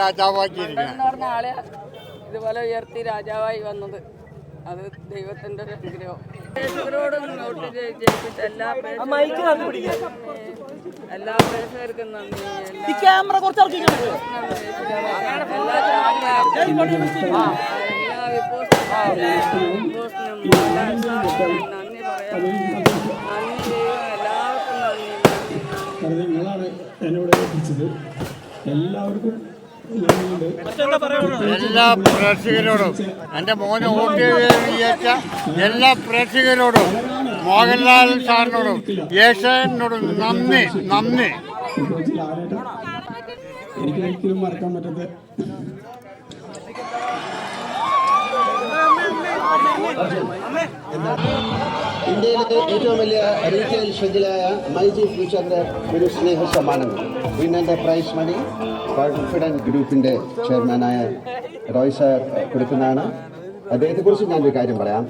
രാജാവാക്കിയിരിക്കുന്നത് എന്ന് പറഞ്ഞ ആളെ ഇതുപോലെ ഉയർത്തി രാജാവായി വന്നത് അത് ദൈവത്തിന്റെ ഒരു അനുഗ്രഹം വോട്ട് ജയിപ്പിച്ച എല്ലാ പ്രേക്ഷകർക്കും എല്ലാ പ്രേക്ഷകർക്കും നന്ദി എല്ലാ ക്യാമറ കുറച്ച് നന്ദി പറയാം നന്ദി എല്ലാവർക്കും നന്ദി നിങ്ങളാണ് എന്നോട് ഏൽപ്പിച്ചത് എല്ലാവർക്കും എല്ലാ പ്രേക്ഷകരോടും എന്റെ മോനെ വോട്ട് ചെയ്ത് വിചാരിച്ച എല്ലാ പ്രേക്ഷകരോടും മോഹൻലാൽ സാറിനോടും യേശനോടും നന്ദി നന്ദി. എനിക്കൊരിക്കലും ലാലേട്ടൻ എനിക്ക് ഒരിക്കലും മറക്കാൻ പറ്റാത്ത ഇന്ത്യയിലെ ഏറ്റവും വലിയ റീറ്റെയിൽ ശൃംഖലയായ മൈജി ഫ്യൂച്ചറിന്റെ ഒരു സ്നേഹ സമ്മാനം വിന്നന്റെ പ്രൈസ് മണി കോൺഫിഡന്റ് ഗ്രൂപ്പിന്റെ ചെയർമാനായ റോയ് സാർ കൊടുക്കുന്നതാണ്. അദ്ദേഹത്തെക്കുറിച്ച് ഞാനൊരു കാര്യം പറയാം.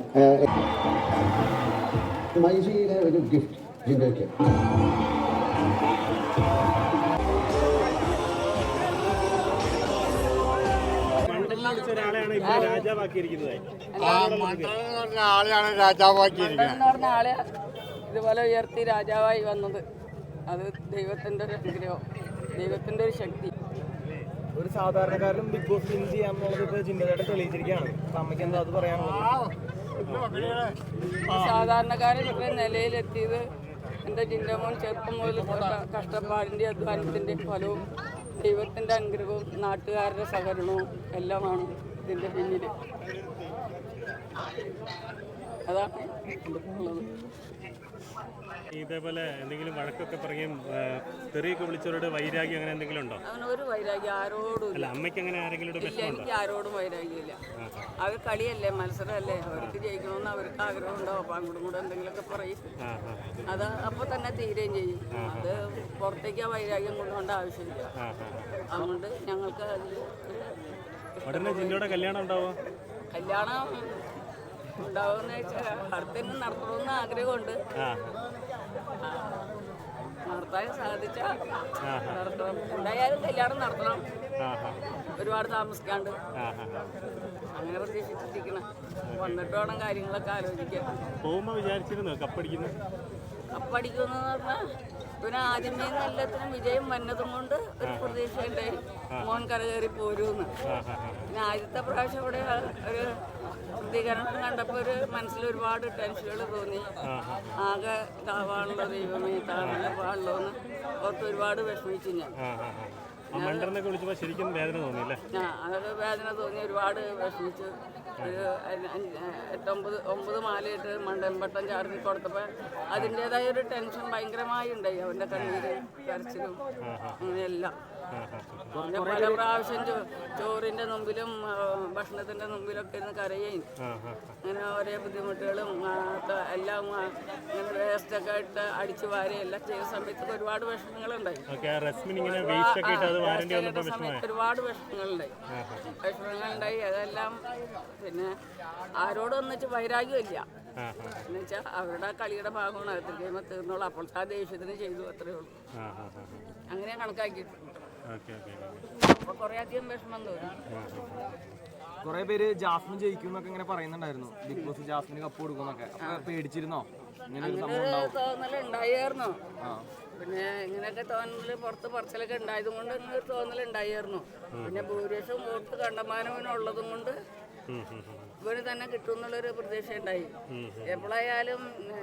മൈജിയുടെ ഒരു ഗിഫ്റ്റ് ജിൻഡോയ്ക്ക് ആ. മണ്ഡലം എന്ന് പറഞ്ഞ ആളെയാണ് രാജാവാക്കിയിരിക്കുന്നത്. എന്ന് പറഞ്ഞ ആളെ ഇതുപോലെ ഉയർത്തി രാജാവായി വന്നത്. അത് ദൈവത്തിന്റെ ഒരു അനുഗ്രഹം ദൈവത്തിന്റെ ഒരു ശക്തി. ഒരു സാധാരണക്കാരനും ബിഗ് ബോസ് വിൻ ചെയ്യാന്നുള്ളത് ഇപ്പൊ ചിന്തയായിട്ട് തെളിയിച്ചിരിക്കുകയാണ്. അപ്പൊ അമ്മയ്ക്ക് എന്താ അത് പറയാനുള്ളത്? സാധാരണക്കാരൻ ഇത്ര നിലയിലെത്തിയത് എന്റെ ജില്ലമോൻ ചെറുപ്പം മുതൽ കഷ്ടപ്പാടിന്റെ കഷ്ടപ്പാടിന്റെ അധ്വാനത്തിന്റെ ഫലവും ദൈവത്തിന്റെ അനുഗ്രഹവും നാട്ടുകാരുടെ സഹകരണവും എല്ലാമാണ് ഇതിന്റെ പിന്നിൽ അതാണ് ഉള്ളത്. ഇതേപോലെ എന്തെങ്കിലും വഴക്കൊക്കെ പറയും തെറിയൊക്കെ വിളിച്ചവരുടെ വൈരാഗ്യം അങ്ങനെ എന്തെങ്കിലും ഉണ്ടോ? അങ്ങനെ ഒരു വൈരാഗ്യം ആരോടും അല്ല അമ്മയ്ക്ക് അങ്ങനെ ആരെങ്കിലും പ്രശ്നമുണ്ടോ എനിക്ക് ആരോടും വൈരാഗ്യമില്ല അവർ കളിയല്ലേ മത്സരമല്ലേ അവർക്ക് ജയിക്കണമെന്ന് അവർക്ക് ആഗ്രഹം ഉണ്ടോ അപ്പം അങ്ങോട്ടും കൂടെ എന്തെങ്കിലുമൊക്കെ പറയും. അത് അപ്പോൾ തന്നെ തീരുകയും ചെയ്യും. അത് പുറത്തേക്ക് ആ വൈരാഗ്യം കൊണ്ടുപോകേണ്ട ആവശ്യമില്ല. അതുകൊണ്ട് ഞങ്ങൾക്ക് അതിൽ ഉടനെ ജിന്നയുടെ കല്യാണം ഉണ്ടാവോ? കല്യാണം ഉണ്ടാവുമെന്ന് വെച്ചാൽ അടുത്തന്നെ നടത്തണമെന്ന് ആഗ്രഹമുണ്ട്. നടത്താൻ സാധിച്ചാൽ നടത്തണം. എന്തായാലും കല്യാണം നടത്തണം. ഒരുപാട് താമസിക്കാണ്ട്. അങ്ങനെ പ്രതീക്ഷിച്ചിരിക്കണം വന്നിട്ട് വേണം കാര്യങ്ങളൊക്കെ ആലോചിക്കാൻ. പോകുമ്പോൾ വിചാരിച്ചിരുന്നോ കപ്പടിക്കുന്നു? അപ്പടിക്കുമെന്ന് പറഞ്ഞാൽ പിന്നെ ആദ്യമേ എല്ലാത്തിനും വിജയം വന്നതും കൊണ്ട് ഒരു പ്രതീക്ഷയുണ്ടായി. മോൻ കരകയറി പോരൂന്ന്. ആ ആ ആ പിന്നെ ആദ്യത്തെ പ്രാവശ്യം ഇവിടെ ഒരു പ്രതികരണം കണ്ടപ്പോൾ ഒരു മനസ്സിൽ ഒരുപാട് ടെൻഷനുകൾ തോന്നി. ആകെ താവാണല്ലോ ദൈവമേ താഴെ പാടുള്ളൂ എന്ന് ഓർത്ത് ഒരുപാട് വിഷമിച്ചു ഞാൻ. ആ ആ ആ. ആ മണ്ടറിനൊക്കെ വിളിച്ചപ്പോൾ ശരിക്കും വേദന തോന്നിയല്ലേ ആ അതൊക്കെ വേദന തോന്നി ഒരുപാട് വിഷമിച്ചു. ഒരു എട്ടൊമ്പത് ഒമ്പത് മാലയിട്ട് മണ്ടൻപട്ടം ചാർജി കൊടുത്തപ്പോൾ അതിന്റെതായ ഒരു ടെൻഷൻ ഭയങ്കരമായി ഉണ്ടായി അവന്റെ കണ്ണീര് കരച്ചിലും അങ്ങനെയെല്ലാം പല പ്രാവശ്യം ചോറിന്റെ മുമ്പിലും ഭക്ഷണത്തിന്റെ മുമ്പിലൊക്കെ ഇരുന്ന് ആ അങ്ങനെ ഓരോ ബുദ്ധിമുട്ടുകളും എല്ലാം ഇങ്ങനെ വേസ്റ്റൊക്കെ ഇട്ട് അടിച്ചു വാരുകയും എല്ലാം ചെയ്ത സമയത്തൊക്കെ ഒരുപാട് വിഷമങ്ങളുണ്ടായി. ഓക്കെ റസ്മിൻ ഇങ്ങനെ വേസ്റ്റ് ഒക്കെ ഇട്ട് അത് വാരേണ്ടി വന്നപ്പോൾ സമയത്ത് ഒരുപാട് വിഷമങ്ങളുണ്ടായി. വിഷമങ്ങളുണ്ടായി അതെല്ലാം പിന്നെ ആരോടും ഒന്നിച്ച് വൈരാഗ്യമില്ല. ആ ആ എന്ന് അവരുടെ കളിയുടെ ഭാഗമാണ് കഴിയുമ്പോൾ തീർന്നോളൂ അപ്പോൾ ആ ദേഷ്യത്തിന് ചെയ്തു അത്രേ ഉള്ളൂ. അങ്ങനെ കണക്കാക്കിയിട്ടുണ്ട് അപ്പോൾ കുറേ അധികം വിഷമം തോന്നി. കുറെ പേര് ജാസ്മിൻ ജയിക്കും എന്നൊക്കെ ഇങ്ങനെ പറയുന്നുണ്ടായിരുന്നു. ബിഗ് ബോസ് ജാസ്മിന് കപ്പ് കൊടുക്കുന്നൊക്കെ അപ്പൊ പേടിച്ചിരുന്നോ? ഇങ്ങനെ ഒരു തോന്നൽ ഉണ്ടായിരുന്നു പിന്നെ ഇങ്ങനെയൊക്കെ തോന്നൽ പുറത്ത് പറച്ചിലൊക്കെ ഉണ്ടായതും കൊണ്ട് ഇങ്ങനെ ഒരു തോന്നൽ ഉണ്ടായിരുന്നു പിന്നെ ഭൂരിപക്ഷം വോട്ട് കണ്ടമാനവനുള്ളതും കൊണ്ട്. ഇവന് തന്നെ കിട്ടും എന്നുള്ളൊരു പ്രതീക്ഷ ഉണ്ടായി. എപ്പോഴായാലും പിന്നെ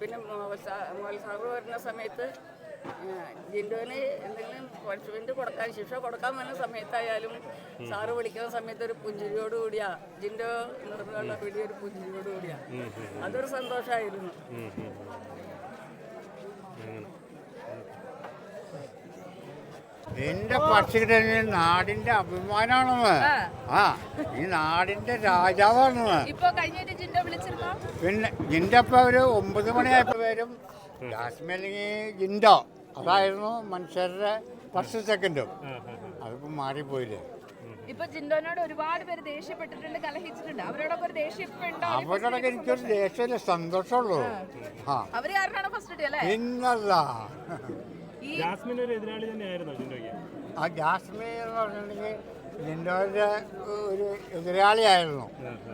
പിന്നെ മത്സാറ് വരുന്ന സമയത്ത് ജിൻഡോന് എന്തെങ്കിലും പണിഷ്മെന്റ് കൊടുക്കാൻ ശിക്ഷ കൊടുക്കാൻ വരുന്ന സമയത്തായാലും സാറ് വിളിക്കുന്ന സമയത്ത് ഒരു പുഞ്ചിരിയോട് കൂടിയാ. ജിൻഡോ പിടി ഒരു പുഞ്ചിരിയോട് കൂടിയാ. അതൊരു സന്തോഷമായിരുന്നു. എന്റെ പക്ഷിയുടെ നാടിന്റെ അഭിമാനമാണെന്ന് ആ. ഈ നാടിന്റെ രാജാവാണെന്ന്. പിന്നെ ജിന്റെ ഒരു ഒമ്പത് മണിയായപ്പോ വരും. ജാസ്മിൻ അല്ലെങ്കിൽ ജിൻഡോ. അതായിരുന്നു മനുഷ്യരുടെ ഫസ്റ്റ് സെക്കൻഡും. അതിപ്പോ മാറിപ്പോയില്ലേ? ഇപ്പൊ ജിൻഡോനോട് ഒരുപാട് പേര് ദേഷ്യപ്പെട്ടിട്ടുണ്ട് കലഹിച്ചിട്ടുണ്ട്. അവരോടൊക്കെ ഒരു ദേഷ്യം ഇപ്പൊ ഉണ്ടോ. അവരോടൊക്കെ എനിക്കൊരു ദേഷ്യമില്ല സന്തോഷമുള്ളൂ. അവർ കാരണമാണ് ഫസ്റ്റ് അല്ലേ? പിന്നല്ല. ഈ ജാസ്മിൻ ഒരു എതിരാളി തന്നെയായിരുന്നു ജിൻഡോയ്ക്ക്? ആ ജാസ്മിൻ എന്ന് പറഞ്ഞിട്ടുണ്ടെങ്കിൽ ജിൻഡോയുടെ ഒരു എതിരാളിയായിരുന്നു.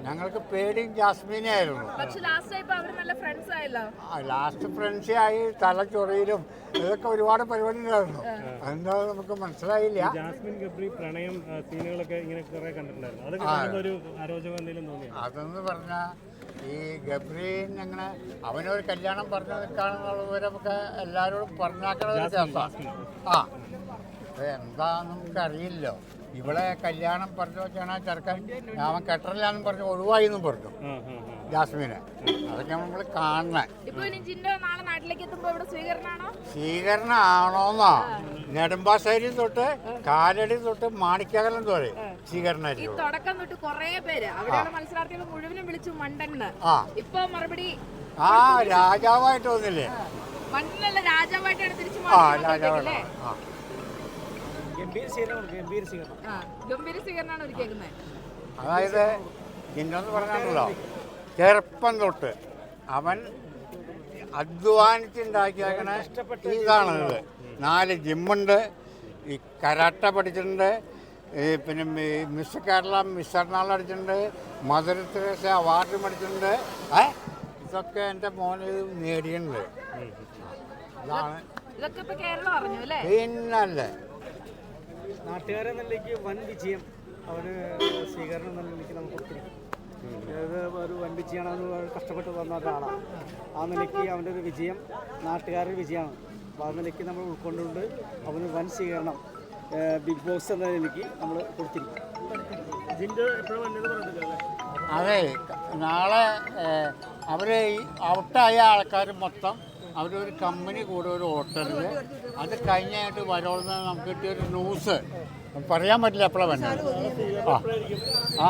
ഞങ്ങൾക്ക് പേടിയും ജാസ്മിനെ ആയിരുന്നു. പക്ഷെ ലാസ്റ്റ് ആയപ്പോ അവർ നല്ല ഫ്രണ്ട്സ് ആയല്ലോ. ലാസ്റ്റ് ഫ്രണ്ട്സ് ആയി തലച്ചൊറിയിലും ഇതൊക്കെ ഒരുപാട് പരിപാടി ഉണ്ടായിരുന്നു. അതെന്താ നമുക്ക് മനസ്സിലായില്ല. ജാസ്മിൻ ഗബ്രി പ്രണയം സീനുകളൊക്കെ ഇങ്ങനെ കുറെ കണ്ടിട്ടുണ്ടായിരുന്നു. അതൊക്കെ ഒരു അരോചകം എന്തെങ്കിലും തോന്നിയോ? അതെന്ന് പറഞ്ഞാൽ ഈ ഗബ്രീൻ അങ്ങനെ അവനൊരു കല്യാണം പറഞ്ഞു നിൽക്കുകയാണെന്നുള്ളവരെ നമുക്ക് എല്ലാവരോടും പറഞ്ഞാക്കണ ഒരു കേസാണ് ആ. അത് എന്താന്ന് നമുക്കറിയില്ലോ ഇവിടെ കല്യാണം പറഞ്ഞു വെച്ചാണ് ചെറുക്കൻ അവൻ കെട്ടറിലാണെന്ന് പറഞ്ഞു ഒഴിവായി എന്നും പറഞ്ഞു. ആ ആ ആ. ജാസ്മിനെ. അതൊക്കെ നമ്മൾ കാണണേ സ്വീകരണം ആണോന്നാ നെടുമ്പാശ്ശേരി തൊട്ട് കാലടി തൊട്ട് മാണിക്കകലം തൊഴി സ്വീകരണമായിരിക്കും. തുടക്കം തൊട്ട് കൊറേ പേര്. അവിടെയുള്ള മത്സരാർത്ഥികൾ മുഴുവനും വിളിച്ചു മണ്ടന്ന്. ആ. ഇപ്പൊ മറുപടി ആ രാജാവായിട്ട് വന്നില്ലേ? മണ്ടനല്ല രാജാവായിട്ടാണ് തിരിച്ചു ആ മാറിയത് ഗംഭീര സ്വീകരണമാണ് ഒരുക്കിയേക്കുന്നത് അതായത് ഇന്നെന്ന് പറഞ്ഞാണല്ലോ ചെറുപ്പം തൊട്ട് അവൻ അധ്വാനിച്ചുണ്ടാക്കിയാക്കണ ഇതാണ് ഇത്. നാല് ജിമ്മുണ്ട് ഈ കരാട്ട പഠിച്ചിട്ടുണ്ട് ഈ പിന്നെ മിസ് കേരള മിസ് എറണാകുളം അടിച്ചിട്ടുണ്ട് മദർ തെരേസ അവാർഡ് മേടിച്ചിട്ടുണ്ട് ഏ? ഇതൊക്കെ എന്റെ മോന് നേടിയിട്ടുണ്ട്. ഇതാണ് ഇതൊക്കെ ഇപ്പൊ കേരളം അറിഞ്ഞു അല്ലേ? പിന്നല്ലേ നാട്ടുകാരെ നിലയ്ക്ക് വൻ വിജയം അവർ സ്വീകരണം എന്ന നിലയ്ക്ക് നമുക്ക് ഒത്തിരി അതായത് ഒരു വൻ വിജയമാണ് കഷ്ടപ്പെട്ട് വന്ന ഒരാളാണ് ആ നിലയ്ക്ക് അവന്റെ ഒരു വിജയം നാട്ടുകാരുടെ വിജയമാണ്. അപ്പോൾ ആ നിലയ്ക്ക് നമ്മൾ ഉൾക്കൊണ്ടുകൊണ്ട് അവന് വൻ സ്വീകരണം ബിഗ് ബോസ് എന്ന നിലയ്ക്ക് നമ്മൾ കൊടുത്തിരിക്കും അതെ നാളെ അവർ ഔട്ടായ ആൾക്കാർ മൊത്തം അവരൊരു കമ്പനി കൂടെ ഒരു ഹോട്ടലിൽ അത് കഴിഞ്ഞായിട്ട് വരോളെന്ന് നമുക്ക് കിട്ടിയൊരു ന്യൂസ്. പറയാൻ പറ്റില്ല എപ്പോഴാണ് വന്നത് ആ. ആ.